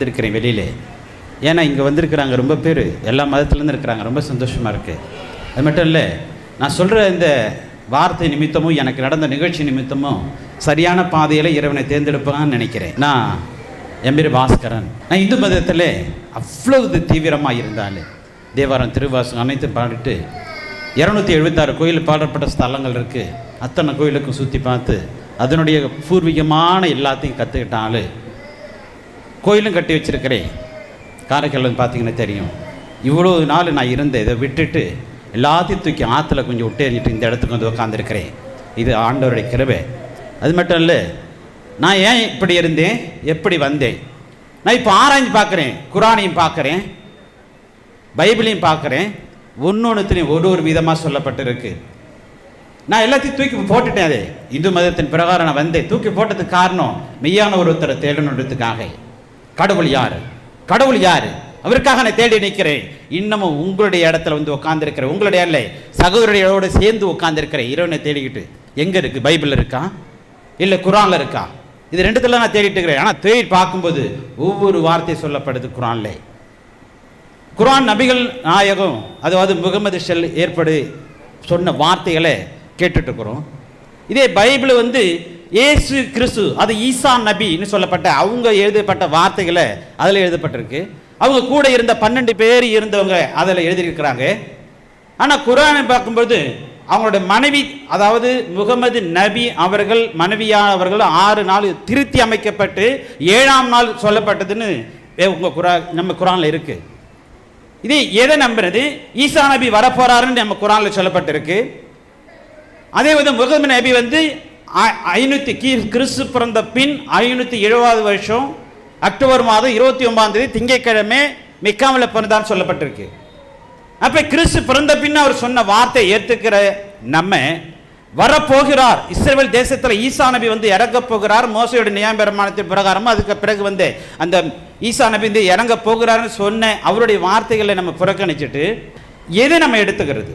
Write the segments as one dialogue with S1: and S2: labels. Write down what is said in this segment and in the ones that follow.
S1: வந்திருக்கிறேன் வெளியிலே. ஏன்னா இங்கே வந்திருக்கிறாங்க ரொம்ப பேர். எல்லா மதத்துலேருந்து இருக்கிறாங்க. ரொம்ப சந்தோஷமாக இருக்குது அது மட்டும் இல்லை நான் சொல்கிற இந்த வார்த்தை நிமித்தமும் எனக்கு நடந்த நிகழ்ச்சி நிமித்தமும் சரியான பாதையில் இறைவனை தேர்ந்தெடுப்பான்னு நினைக்கிறேன். நான் என் பேர் பாஸ்கரன். நான் இந்து மதத்தில் அவ்வளவு தீவிரமாக இருந்தாலே தேவாரம் திருவாசகம் அனைத்து பாடிட்டு இரநூத்தி எழுபத்தாறு கோயில் பாடப்பட்ட ஸ்தலங்கள் இருக்குது அத்தனை கோயிலுக்கும் சுற்றி பார்த்து அதனுடைய பூர்வீகமான எல்லாத்தையும் கற்றுக்கிட்டாலும் கோயிலும் கட்டி வச்சுருக்கிறேன். காரைக்கால் வந்து பார்த்தீங்கன்னா தெரியும். இவ்வளோ நாள் நான் இருந்தேன் இதை விட்டுட்டு எல்லாத்தையும் தூக்கி ஆற்றுல கொஞ்சம் விட்டு எறிஞ்சிட்டு இந்த இடத்துக்கு வந்து உட்காந்துருக்கிறேன் இது ஆண்டவருடைய கிருபை. அது மட்டும் இல்லை நான் ஏன் இப்படி இருந்தேன்? எப்படி வந்தேன்? நான் இப்போ ஆராய்ஞ்சு பார்க்குறேன் குரானையும் பார்க்குறேன் பைபிளையும் பார்க்குறேன். ஒன்று ஒன்றுத்துலையும் ஒரு ஒரு விதமாக சொல்லப்பட்டிருக்கு. நான் எல்லாத்தையும் தூக்கி போட்டுட்டேன் அதே. இந்து மதத்தின் பிரகாரம் நான் வந்தேன். தூக்கி போட்டதுக்கு காரணம் மெய்யான ஒருத்தரை தேடணுன்றதுக்காக. கடவுள் யார்? கடவுள் யார்? அவருக்காக நான் தேடி நிற்கிறேன். இன்னமும் உங்களுடைய இடத்துல வந்து உட்காந்துருக்கிறேன் உங்களுடைய இல்லை சகோதரியோடு சேர்ந்து உட்காந்துருக்கிறேன் இறைவனை தேடிக்கிட்டு எங்கே இருக்குது பைபிள் இருக்கா? இல்லை குரானில் இருக்கா? இது ரெண்டுத்துல நான் தேடிட்டு இருக்கிறேன். ஆனால் தேடி பார்க்கும்போது ஒவ்வொரு வார்த்தை சொல்லப்படுது குரான்ல. குரான் நபிகள் நாயகம் அதாவது முகமது ஷெல் ஏற்படு சொன்ன வார்த்தைகளை கேட்டுட்ருக்குறோம் இதே பைபிள் வந்து இயேசு கிறிஸ்து அது ஈசா நபின்னு சொல்லப்பட்ட அவங்க எழுதப்பட்ட வார்த்தைகளை அதில் எழுதப்பட்டிருக்கு. அவங்க கூட இருந்த பன்னெண்டு பேர் இருந்தவங்க அதில் எழுதியிருக்கிறாங்க. ஆனால் குரானை பார்க்கும்போது அவங்களோட மனைவி அதாவது முகமது நபி அவர்கள் மனைவியானவர்கள் ஆறு நாள் திருத்தி அமைக்கப்பட்டு ஏழாம் நாள் சொல்லப்பட்டதுன்னு உங்கள் குரா நம்ம குரானில் இருக்குது இது எதை நம்புறது? ஈசா நபி வரப்போறாருன்னு நம்ம குரானில் சொல்லப்பட்டிருக்கு. அதே வந்து முகமது நபி வந்து ஐநூற்றி ஐநூத்தி கீ கிறிஸ்து பிறந்த பின் ஐநூற்றி எழுபது வருஷம் அக்டோபர் மாதம் இருபத்தி ஒன்பதாம் தேதி திங்கட்கிழமை மிக்காமில் பிறந்தான்னு சொல்லப்பட்டிருக்கு. அப்போ கிறிஸ்து பிறந்த பின் அவர் சொன்ன வார்த்தை ஏற்றுக்கிற நம்ம வரப்போகிறார். இஸ்ரேல் தேசத்தில் ஈசா நபி வந்து இறங்க போகிறார். மோசையோட நியாயபிரமாணத்தின் பிரகாரமும் அதுக்கு பிறகு வந்து அந்த ஈசா நபி வந்து இறங்க போகிறார்னு சொன்ன அவருடைய வார்த்தைகளை நம்ம புறக்கணிச்சிட்டு எதை நம்ம எடுத்துக்கிறது?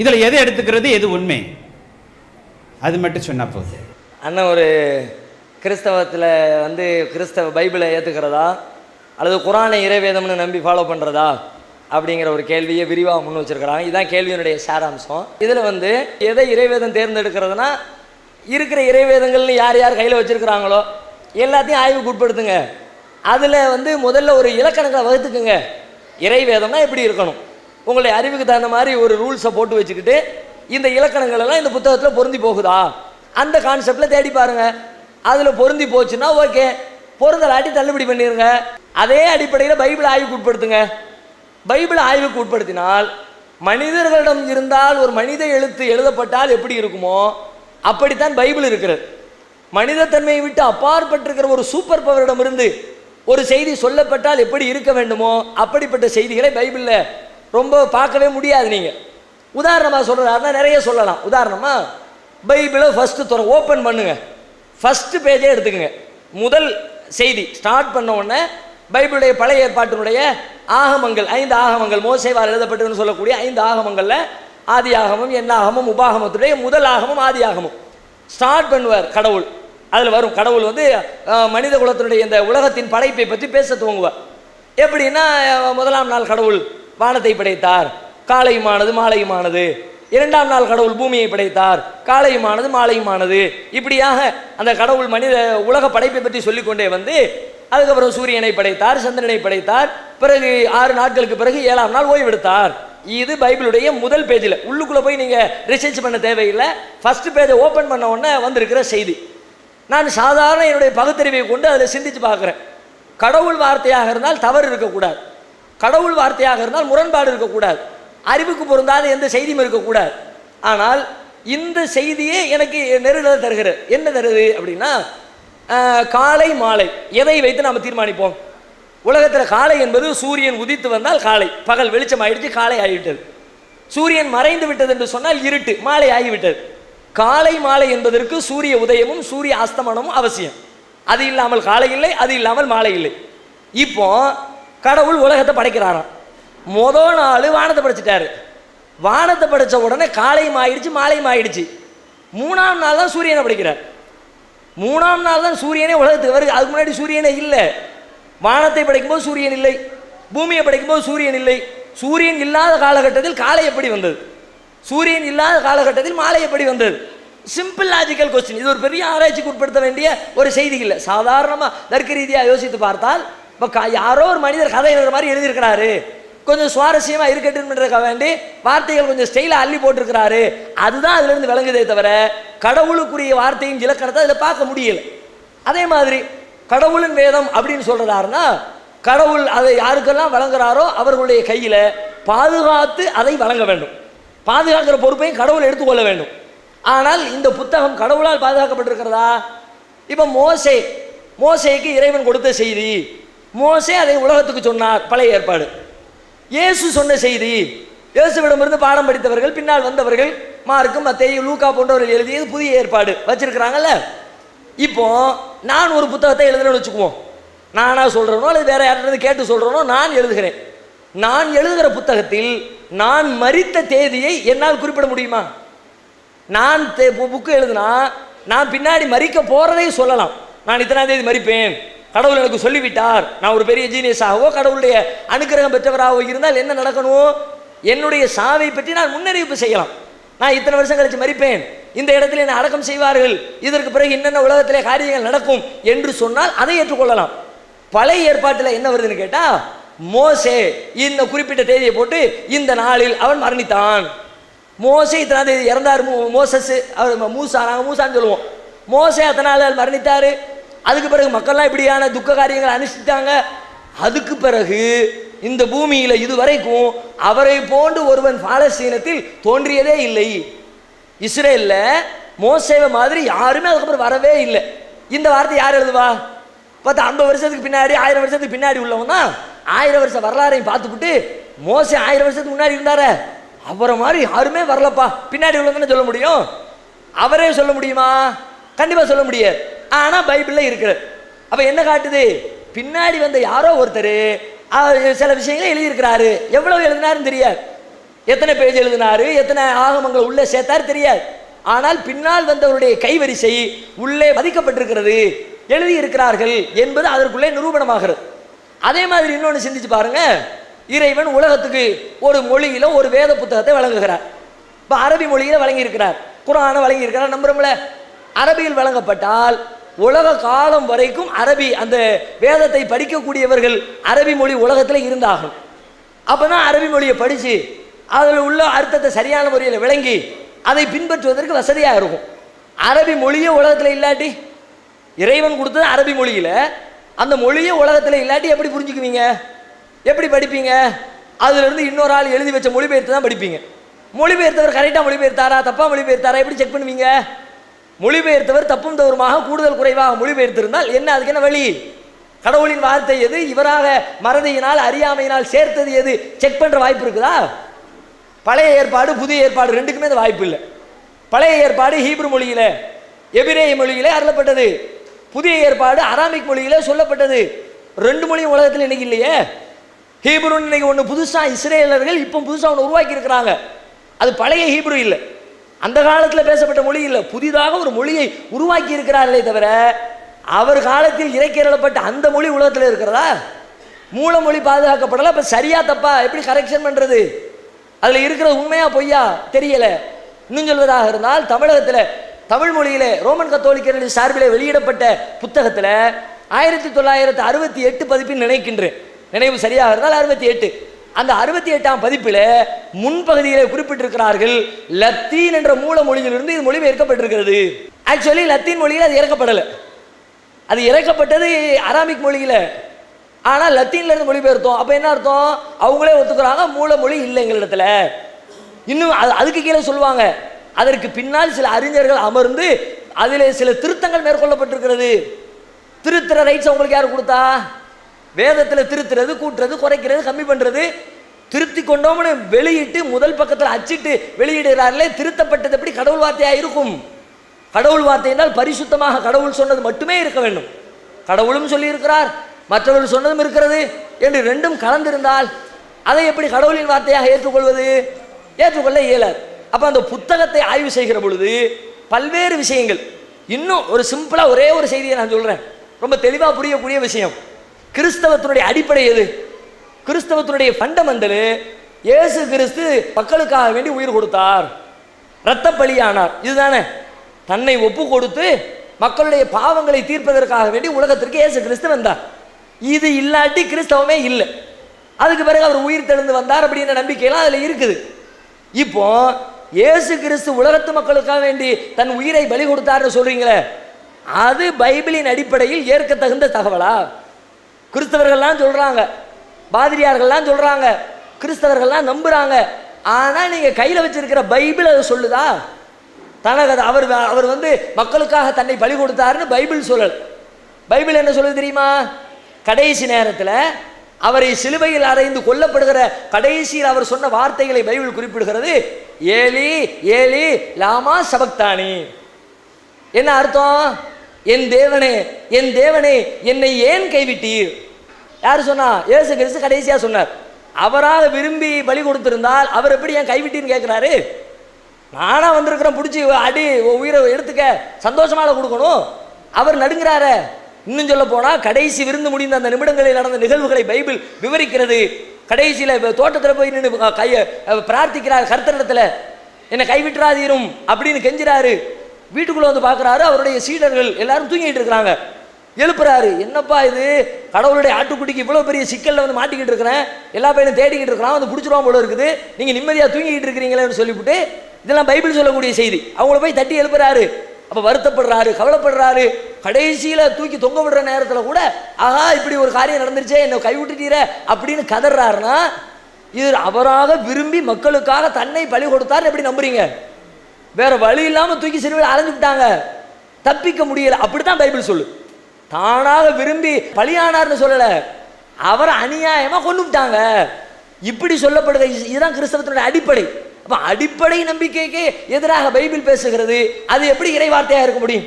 S1: இதில் எதை எடுத்துக்கிறது? எது உண்மை? அது மட்டும் சொன்னால் போதும்.
S2: அண்ணன் ஒரு கிறிஸ்தவத்தில் வந்து கிறிஸ்தவ பைபிளை ஏற்றுக்கிறதா அல்லது குரானை இறைவேதம்னு நம்பி ஃபாலோ பண்ணுறதா அப்படிங்கிற ஒரு கேள்வியை விரிவாக முன் வச்சிருக்கிறாங்க. இதுதான் கேள்வியினுடைய சாராம்சம். இதில் வந்து எதை இறைவேதம் தேர்ந்தெடுக்கிறதுனா இருக்கிற இறைவேதங்கள்னு யார் யார் கையில் வச்சுருக்கிறாங்களோ எல்லாத்தையும் ஆய்வுக்கு உட்படுத்துங்க. அதில் வந்து முதல்ல ஒரு இலக்கணங்களை வகுத்துக்குங்க. இறைவேதம்னா எப்படி இருக்கணும்? உங்களுடைய அறிவுக்கு தகுந்த மாதிரி ஒரு ரூல்ஸை போட்டு வச்சுக்கிட்டு இந்த இலக்கணங்கள் எல்லாம் இந்த புத்தகத்தில் பொருந்தி போகுதா? அந்த கான்செப்டில் தேடி பாருங்க. அதில் பொருந்தி போச்சுன்னா ஓகே. பொருந்தலாட்டி தள்ளுபடி பண்ணிடுங்க அதே அடிப்படையில் பைபிள் ஆய்வுக்கு உட்படுத்துங்க. பைபிள் ஆய்வுக்கு உட்படுத்தினால் மனிதர்களிடம் இருந்தால் ஒரு மனித எழுத்து எழுதப்பட்டால் எப்படி இருக்குமோ அப்படித்தான் பைபிள் இருக்கிறது. மனிதத்தன்மையை விட்டு அப்பாற்பட்டிருக்கிற ஒரு சூப்பர் பவரிடம் இருந்து ஒரு செய்தி சொல்லப்பட்டால் எப்படி இருக்க வேண்டுமோ அப்படிப்பட்ட செய்திகளை பைபிளில் ரொம்ப பார்க்கவே முடியாது நீங்கள் உதாரணமாக சொல்கிறாருன்னா நிறைய சொல்லலாம். உதாரணமாக பைபிளை ஃபஸ்ட்டு துற ஓப்பன் பண்ணுங்க. ஃபஸ்ட்டு பேஜே எடுத்துக்கங்க. முதல் செய்தி. ஸ்டார்ட் பண்ண உடனே பைபிளுடைய பழைய ஏற்பாட்டினுடைய ஆகமங்கள் ஐந்து ஆகமங்கள் மோசைவால் எழுதப்பட்டுன்னு சொல்லக்கூடிய ஐந்து ஆகமங்களில் ஆதி ஆகமம் என்ன ஆகமம் உபாகமத்துடைய முதல் ஆகமம் ஆதி ஆகமம். ஸ்டார்ட் பண்ணுவார் கடவுள். அதில் வரும். கடவுள் வந்து மனித குலத்தினுடைய இந்த உலகத்தின் படைப்பை பற்றி பேச துவங்குவார். எப்படின்னா முதலாம் நாள் கடவுள் வானத்தை படைத்தார். காலையுமானது மாலையுமானது. இரண்டாம் நாள் கடவுள் பூமியை படைத்தார். காலையுமானது மாலையுமானது. இப்படியாக அந்த கடவுள் மனித உலக படைப்பை பற்றி சொல்லிக்கொண்டே வந்து அதுக்கப்புறம் சூரியனை படைத்தார் சந்திரனை படைத்தார். பிறகு ஆறு நாட்களுக்கு பிறகு ஏழாம் நாள் ஓய்வெடுத்தார் இது பைபிளுடைய முதல் பேஜில். உள்ளுக்குள்ளே போய் நீங்கள் ரிசர்ச் பண்ண தேவையில்லை. ஃபஸ்ட்டு பேஜை ஓப்பன் பண்ண உடனே வந்திருக்கிற செய்தி. நான் சாதாரண என்னுடைய பகுத்தறிவை கொண்டு அதில் சிந்திச்சு பார்க்குறேன். கடவுள் வார்த்தையாக இருந்தால் தவறு இருக்கக்கூடாது. கடவுள் வார்த்தையாக இருந்தால் முரண்பாடு இருக்கக்கூடாது. அறிவுக்கு பொருந்தாத எந்த செய்தியும் இருக்கக்கூடாது. ஆனால் இந்த செய்தியே எனக்கு நெருடலை தருகிறது. என்ன தருது அப்படின்னா காலை மாலை. எதை வைத்து நாம் தீர்மானிப்போம்? உலகத்தில் காலை என்பது சூரியன் உதித்து வந்தால் காலை. பகல் வெளிச்சம் ஆயிடுச்சு காலை ஆகிவிட்டது. சூரியன் மறைந்து விட்டது என்று சொன்னால் இருட்டு மாலை ஆகிவிட்டது. காலை மாலை என்பதற்கு சூரிய உதயமும் சூரிய அஸ்தமனமும் அவசியம். அது இல்லாமல் காலை இல்லை அது இல்லாமல் மாலை இல்லை. இப்போ கடவுள் உலகத்தை படைக்கிறாராம். மொதல் நாள் வானத்தை படைச்சிட்டாரு. வானத்தை படைச்ச உடனே காலையும் ஆயிடுச்சு மாலையும் ஆயிடுச்சு. மூணாம் நாள் தான் சூரியனை படைக்கிறார். மூணாம் நாள் தான் சூரியனே உலகத்துக்கு வருது. அதுக்கு முன்னாடி சூரியனே இல்லை. வானத்தை படைக்கும்போது சூரியன் இல்லை. பூமியை படைக்கும்போது சூரியன் இல்லை. சூரியன் இல்லாத காலகட்டத்தில் காலை எப்படி வந்தது? சூரியன் இல்லாத காலகட்டத்தில் மாலை எப்படி வந்தது? சிம்பிள் லாஜிக்கல் கொஸ்டின் இது ஒரு பெரிய ஆராய்ச்சிக்கு உட்படுத்த வேண்டிய ஒரு செய்தி இல்லை. சாதாரணமாக தர்க்க ரீதியாக யோசித்து பார்த்தால் இப்போ யாரோ ஒரு மனிதர் கதை எழுதுற மாதிரி எழுதியிருக்கிறாரு. கொஞ்சம் சுவாரஸ்யமாக இருக்கட்டும்ன்றதுக்காக வேண்டி வார்த்தைகள் கொஞ்சம் ஸ்டைலாக அள்ளி போட்டிருக்கிறாரு. அதுதான் அதுலேருந்து விளங்குதே தவிர கடவுளுக்குரிய வார்த்தையும் இலக்கணத்தை அதில் பார்க்க முடியல. அதே மாதிரி கடவுளின் வேதம் அப்படின்னு சொல்கிறாருன்னா கடவுள் அதை யாருக்கெல்லாம் வழங்குறாரோ அவர்களுடைய கையில் பாதுகாத்து அதை வழங்க வேண்டும். பாதுகாக்கிற பொறுப்பையும் கடவுள் எடுத்துக்கொள்ள வேண்டும். ஆனால் இந்த புத்தகம் கடவுளால் பாதுகாக்கப்பட்டிருக்கிறதா? இப்போ மோசே மோசைக்கு இறைவன் கொடுத்த செய்தி. மோசே அதை உலகத்துக்கு சொன்னார் பழைய ஏற்பாடு. இயேசு சொன்ன செய்தி இயேசுவிடமிருந்து பாடம் படித்தவர்கள் பின்னால் வந்தவர்கள் மார்க்கும் மத்தேயு லூக்கா போன்றவர்கள் எழுதியது புதிய ஏற்பாடு வச்சிருக்கிறாங்கல்ல? இப்போ நான் ஒரு புத்தகத்தை எழுதுறேன்னு வச்சுக்குவோம். நானாக சொல்கிறேனோ அல்லது வேற யார்கிட்ட கேட்டு சொல்கிறேனோ நான் எழுதுகிறேன். நான் எழுதுகிற புத்தகத்தில் நான் மறித்த தேதியை என்னால் குறிப்பிட முடியுமா? நான் புக்கு எழுதுனா நான் பின்னாடி மறிக்க போகிறதையும் சொல்லலாம். நான் இத்தனாம் தேதி மறிப்பேன். கடவுள் எனக்கு சொல்லிவிட்டார். நான் ஒரு பெரிய ஜீனியஸாகவோ கடவுளுடைய அனுக்கிரகம் பெற்றவராகவோ இருந்தால் என்ன நடக்கணும்? என்னுடைய சாவை பற்றி நான் முன்னறிவிப்பு செய்யலாம். நான் இத்தனை வருஷம் கழிச்சு மறிப்பேன். இந்த இடத்துல என்னை அடக்கம் செய்வார்கள். இதற்கு பிறகு என்னென்ன உலகத்திலே காரியங்கள் நடக்கும் என்று சொன்னால் அதை ஏற்றுக்கொள்ளலாம். பழைய ஏற்பாட்டில் என்ன வருதுன்னு கேட்டா மோசே இந்த குறிப்பிட்ட தேதியை போட்டு இந்த நாளில் அவன் மரணித்தான். மோசே இத்தனாம் தேதி இறந்தார். மோசஸ் அவர் மூசா நாங்கள் மூசான்னு சொல்லுவோம். மோசே அத்தனை நாள் மரணித்தார். அதுக்கு பிறகு மக்கள்லாம் இப்படியான துக்க காரியங்களை அனுஷ்டித்தாங்க அதுக்கு பிறகு இந்த பூமியில் இதுவரைக்கும் அவரை போன்று ஒருவன் பாலஸ்தீனத்தில் தோன்றியதே இல்லை. இஸ்ரேலில் மோசேவை மாதிரி யாருமே அதுக்கப்புறம் வரவே இல்லை. இந்த வார்த்தை யார் எழுதுவா? பார்த்தா ஐம்பது வருஷத்துக்கு பின்னாடி ஆயிரம் வருஷத்துக்கு பின்னாடி உள்ளவங்க தான் ஆயிரம் வருஷம் வரலாறையும் பார்த்துக்கிட்டு மோசே ஆயிரம் வருஷத்துக்கு முன்னாடி இருந்தாரே? அவரை மாதிரி யாருமே வரலப்பா. பின்னாடி உள்ளவங்கன்னு சொல்ல முடியும்? அவரே சொல்ல முடியுமா? கண்டிப்பாக சொல்ல முடியாது. ஆனா பைபிள்ல இருக்கிறது அப்ப என்ன காட்டுது? பின்னாடி வந்த யாரோ ஒருத்தர் சில விஷயங்களை எழுதியிருக்கிறாரு. எவ்வளவு எழுதினாருன்னு தெரியாது. எத்தனை பேஜ் எழுதினாரு எத்தனை ஆகமங்கள் உள்ளே சேர்த்தாரு தெரியாது. ஆனால் பின்னால் வந்தவருடைய கைவரிசை உள்ளே பதிக்கப்பட்டிருக்கிறது. எழுதியிருக்கிறார்கள் என்பது அதற்குள்ளே நிரூபணமாகிறது. அதே மாதிரி இன்னொன்று சிந்திச்சு பாருங்க. இறைவன் உலகத்துக்கு ஒரு மொழியில ஒரு வேத புத்தகத்தை வழங்குகிறார். இப்போ அரபி மொழியில வழங்கியிருக்கிறார். குரானை வழங்கியிருக்கிறார். நம்புறோம்ல. அரபியில் வழங்கப்பட்டால் உலக காலம் வரைக்கும் அரபி அந்த வேதத்தை படிக்கக்கூடியவர்கள் அரபி மொழி உலகத்தில் இருந்தாகும் அப்போ தான் அரபி மொழியை படித்து அதில் உள்ள அர்த்தத்தை சரியான முறையில் விளங்கி அதை பின்பற்றுவதற்கு வசதியாக இருக்கும். அரபி மொழியே உலகத்தில் இல்லாட்டி இறைவன் கொடுத்தது அரபி மொழியில் அந்த மொழியே உலகத்தில் இல்லாட்டி எப்படி புரிஞ்சுக்குவீங்க? எப்படி படிப்பீங்க? அதுலேருந்து இன்னொரு ஆள் எழுதி வச்ச மொழிபெயர்த்து தான் படிப்பீங்க. மொழிபெயர்த்தவர் கரெக்டாக மொழிபெயர்த்தாரா தப்பாக மொழிபெயர்த்தாரா எப்படி செக் பண்ணுவீங்க? மொழிபெயர்த்தவர் தப்பும் தவறுமாக கூடுதல் குறைவாக மொழிபெயர்த்திருந்தால் என்ன அதுக்கு என்ன வழி? கடவுளின் வார்த்தை எது? இவராக மறதியினால் அறியாமையினால் சேர்த்தது எது? செக் பண்ற வாய்ப்பு இருக்குதா? பழைய ஏற்பாடு புதிய ஏற்பாடு ரெண்டுக்குமே அந்த வாய்ப்பு இல்லை. பழைய ஏற்பாடு ஹீப்ரு மொழியில எபிரேய மொழியிலே அருளப்பட்டது. புதிய ஏற்பாடு அராமிக் மொழியிலே சொல்லப்பட்டது. ரெண்டு மொழியும் உலகத்தில் இன்னைக்கு இல்லையே. ஹீப்ருன்னு இன்னைக்கு ஒன்று புதுசாக இஸ்ரேலர்கள் இப்போ புதுசாக ஒன்று உருவாக்கி இருக்கிறாங்க அது பழைய ஹீப்ரு இல்லை. அந்த காலத்தில் பேசப்பட்ட மொழி இல்லை. புதிதாக ஒரு மொழியை உருவாக்கி இருக்கிறார்களே தவிர அவர் காலத்தில் இறைக்கிறப்பட்ட அந்த மொழி உலகத்தில் இருக்கிறதா? மூல மொழி இப்போ சரியா தப்பா எப்படி கரெக்ஷன் பண்ணுறது அதில் இருக்கிற உண்மையா பொய்யா? தெரியல. இன்னும் சொல்வதாக இருந்தால் தமிழகத்தில் தமிழ் மொழியிலே ரோமன் கத்தோலிக்கர்களின் சார்பிலே வெளியிடப்பட்ட புத்தகத்தில் ஆயிரத்தி தொள்ளாயிரத்தி அறுபத்தி எட்டு பதிப்பில் நினைக்கின்றேன். நினைவு சரியாக இருந்தால் அறுபத்தி எட்டு. அந்த அறுபத்தி எட்டாம் பதிப்பில் முன்பகுதியில் குறிப்பிட்டிருக்கிறார்கள் லத்தீன் என்ற மூல மொழியிலிருந்து இது மொழிபெயர்க்கப்பட்டிருக்கிறது. ஆக்சுவலி லத்தீன் மொழியில் அது இறக்கப்படலை. அது இறக்கப்பட்டது அராமிக் மொழியில். ஆனால் லத்தீன்ல இருந்து மொழிபெயர்த்தோம். அப்போ என்ன அர்த்தம்? அவங்களே ஒத்துக்கிறாங்க மூல மொழி இல்லை எங்களிடத்துல இன்னும் அது- அதுக்கு கீழே சொல்லுவாங்க அதற்கு பின்னால் சில அறிஞர்கள் அமர்ந்து அதில் சில திருத்தங்கள் மேற்கொள்ளப்பட்டிருக்கிறது. திருத்துற ரைட்ஸ் அவங்களுக்கு யார் கொடுத்தா? வேதத்தில் திருத்துறது கூட்டுறது குறைக்கிறது கம்மி பண்ணுறது திருத்தி கொண்டோம்னு வெளியிட்டு முதல் பக்கத்தில் அச்சிட்டு வெளியிடுகிறார்களே திருத்தப்பட்டது எப்படி? கடவுள் வார்த்தையாக இருக்கும். கடவுள் வார்த்தை என்றால் பரிசுத்தமாக கடவுள் சொன்னது மட்டுமே இருக்க வேண்டும். கடவுளும் சொல்லியிருக்கிறார் மற்றவர்கள் சொன்னதும் இருக்கிறது என்று ரெண்டும் கலந்திருந்தால் அதை எப்படி கடவுளின் வார்த்தையாக ஏற்றுக்கொள்வது? ஏற்றுக்கொள்ள இயலாது. அப்போ அந்த புத்தகத்தை ஆய்வு செய்கிற பொழுது பல்வேறு விஷயங்கள். இன்னும் ஒரு சிம்பிளாக ஒரே ஒரு செய்தியை நான் சொல்கிறேன் ரொம்ப தெளிவாக புரியக்கூடிய விஷயம். கிறிஸ்தவத்தினுடைய அடிப்படை எது? கிறிஸ்தவத்தினுடைய ஃபண்டமெண்டலு இயேசு கிறிஸ்து மக்களுக்காக வேண்டி உயிர் கொடுத்தார். இரத்த பலியானார் இதுதானே? தன்னை ஒப்பு கொடுத்து மக்களுடைய பாவங்களை தீர்ப்பதற்காக வேண்டி உலகத்திற்கு இயேசு கிறிஸ்து வந்தார். இது இல்லாட்டி கிறிஸ்தவமே இல்லை. அதுக்கு பிறகு அவர் உயிர் தெழுந்து வந்தார் அப்படின்ற நம்பிக்கையெல்லாம் அதில் இருக்குது. இப்போ இயேசு கிறிஸ்து உலகத்து மக்களுக்காக வேண்டி தன் உயிரை பலி கொடுத்தாருன்னு சொல்றீங்களே? அது பைபிளின் அடிப்படையில் ஏற்க தகுந்த தகவலா? கிறிஸ்தவர்கள்லாம் சொல்கிறாங்க பாதிரியார்கள்லாம் சொல்கிறாங்க கிறிஸ்தவர்கள்லாம் நம்புகிறாங்க ஆனால் நீங்கள் கையில் வச்சிருக்கிற பைபிள் அதை சொல்லுதா? தனக்கு அது அவர் அவர் வந்து மக்களுக்காக தன்னை பலி கொடுத்தாருன்னு பைபிள் சொல்லல். பைபிள் என்ன சொல்லுது தெரியுமா? கடைசி நேரத்தில் அவரை சிலுவையில் அறைந்து கொல்லப்படுகிற கடைசியில் அவர் சொன்ன வார்த்தைகளை பைபிள் குறிப்பிடுகிறது. ஏலி ஏலி லாமா சபக்தானி. என்ன அர்த்தம்? என் தேவனே என் தேவனே என்னை ஏன் கைவிட்டீர்? யார் சொன்னா? ஏசு கிறிஸ்து கடைசியாக சொன்னார். அவராக விரும்பி பலி கொடுத்துருந்தால் அவர் எப்படி ஏன் கைவிட்டின்னு கேட்குறாரு நானாக வந்திருக்கிறேன் பிடிச்சி அடி உன் உயிரை எடுத்துக்க சந்தோஷமாக கொடுக்கணும். அவர் நடுங்கிறாரே. இன்னும் சொல்ல போனால் கடைசி விருந்து முடிந்த அந்த நிமிடங்களில் நடந்த நிகழ்வுகளை பைபிள் விவரிக்கிறது. கடைசியில் தோட்டத்தில் போய் நின்று கையை பிரார்த்திக்கிறார் கர்த்தரிடத்துல. என்னை கைவிட்டுறாதீரும் அப்படின்னு கெஞ்சுறாரு. வீட்டுக்குள்ளே வந்து பார்க்குறாரு அவருடைய சீடர்கள் எல்லாரும் தூங்கிட்டு இருக்கிறாங்க. எழுப்புறாரு. என்னப்பா இது? கடவுளுடைய ஆட்டுக்குட்டிக்கு இவ்வளோ பெரிய சிக்கல்ல வந்து மாட்டிக்கிட்டு இருக்கிறேன் எல்லா பையனும் தேடிக்கிட்டு இருக்கிறான் வந்து பிடிச்சிருவான் போல இருக்குது. நீங்கள் நிம்மதியாக தூங்கிக்கிட்டு இருக்கிறீங்களேன்னு சொல்லிவிட்டு இதெல்லாம் பைபிள் சொல்லக்கூடிய செய்தி. அவங்கள போய் தட்டி எழுப்புறாரு. அப்போ வருத்தப்படுறாரு கவலைப்படுறாரு. கடைசியில் தூக்கி தொங்க விடுற நேரத்தில் கூட ஆஹா இப்படி ஒரு காரியம் நடந்துருச்சே என்னை கைவிட்டுட்டீர அப்படின்னு கதறாருன்னா இது அவராக விரும்பி மக்களுக்காக தன்னை பலி கொடுத்தார் எப்படி நம்புறீங்க? வேற வழி இல்லாமல் தூக்கி சிறுவில் அலைஞ்சு விட்டாங்க தப்பிக்க முடியல. அப்படித்தான் பைபிள் சொல்லு. தானாக விரும்பி பலியானார்னு சொல்லலை. அவரை அநியாயமாக கொண்டுட்டாங்க இப்படி சொல்லப்படுது. இதுதான் கிறிஸ்தவத்தினுடைய அடிப்படை. அப்போ அடிப்படை நம்பிக்கைக்கு எதிராக பைபிள் பேசுகிறது. அது எப்படி இறைவார்த்தையாக இருக்க முடியும்?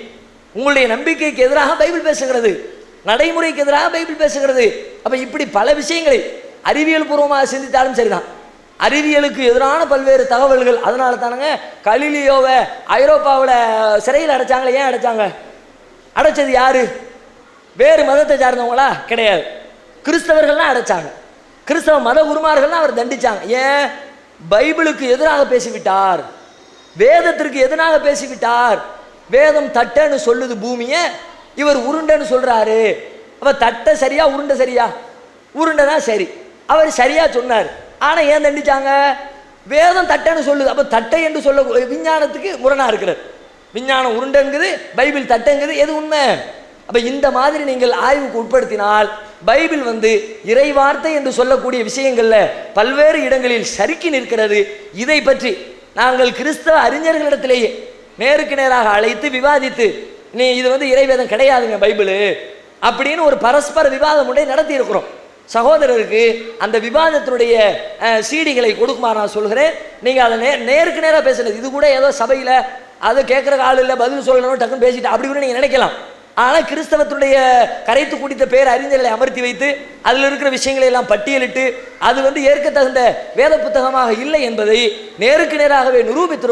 S2: உங்களுடைய நம்பிக்கைக்கு எதிராக பைபிள் பேசுகிறது. நடைமுறைக்கு எதிராக பைபிள் பேசுகிறது. அப்போ இப்படி பல விஷயங்களை அறிவியல் பூர்வமாக சிந்தித்தாலும் சரிதான். அறிவியலுக்கு எதிரான பல்வேறு தகவல்கள். அதனால தானுங்க கலிலியோவை ஐரோப்பாவில் சிறையில் அடைச்சாங்களே ஏன் அடைச்சாங்க? அடைச்சது யாரு? வேறு மதத்தை சார்ந்தவங்களா? கிடையாது. கிறிஸ்தவர்கள்லாம் அடைச்சாங்க. கிறிஸ்தவ மத குருமார்கள்லாம் அவர் தண்டிச்சாங்க. ஏன்? பைபிளுக்கு எதிராக பேசிவிட்டார். வேதத்திற்கு எதிராக பேசிவிட்டார். வேதம் தட்டன்னு சொல்லுது பூமியை. இவர் உருண்டைன்னு சொல்றாரு. அப்போ தட்டை சரியா உருண்டை சரியா? உருண்டை தான் சரி. அவர் சரியா சொன்னார். ஆனா ஏன் தண்டிச்சாங்க? வேதம் தட்டைன்னு சொல்லுது. அப்ப தட்டை என்று சொல்ல விஞ்ஞானத்துக்கு முரணா இருக்கிறார். விஞ்ஞானம் உருண்டைங்குது பைபிள் தட்டைங்குது. எது உண்மை? அப்போ இந்த மாதிரி நீங்கள் ஆய்வுக்கு உட்படுத்தினால் பைபிள் வந்து இறைவார்த்தை என்று சொல்லக்கூடிய விஷயங்களில் பல்வேறு இடங்களில் சறுக்கி நிற்கிறது. இதை பற்றி நாங்கள் கிறிஸ்தவ அறிஞர்களிடத்திலேயே நேருக்கு நேராக அழைத்து விவாதித்து நீ இது வந்து இறைவேதம் கிடையாதுங்க பைபிளு அப்படின்னு ஒரு பரஸ்பர விவாதம் ஒன்றை நடத்தி இருக்கிறோம் சகோதரருக்கு அந்த விவாதத்தினுடைய சீடிகளை கொடுக்குமாறு நான் சொல்கிறேன். நீங்கள் அதை நே நேருக்கு நேராக பேசுனது. இது கூட ஏதோ சபையில் அதை கேட்குற ஆள் இல்லை பதில் சொல்லணும் டக்குன்னு பேசிட்டு அப்படி கூட நீங்கள் நினைக்கலாம். ஆனால் கிறிஸ்தவத்துடைய கரைத்து குடித்த பேர் அறிஞர்களை அமர்த்தி வைத்து அதில் இருக்கிற விஷயங்களை எல்லாம் பட்டியலிட்டு அது வந்து ஏற்க தகுந்த வேத புத்தகமாக இல்லை என்பதை நேருக்கு நேராகவே நிரூபித்திருக்கும்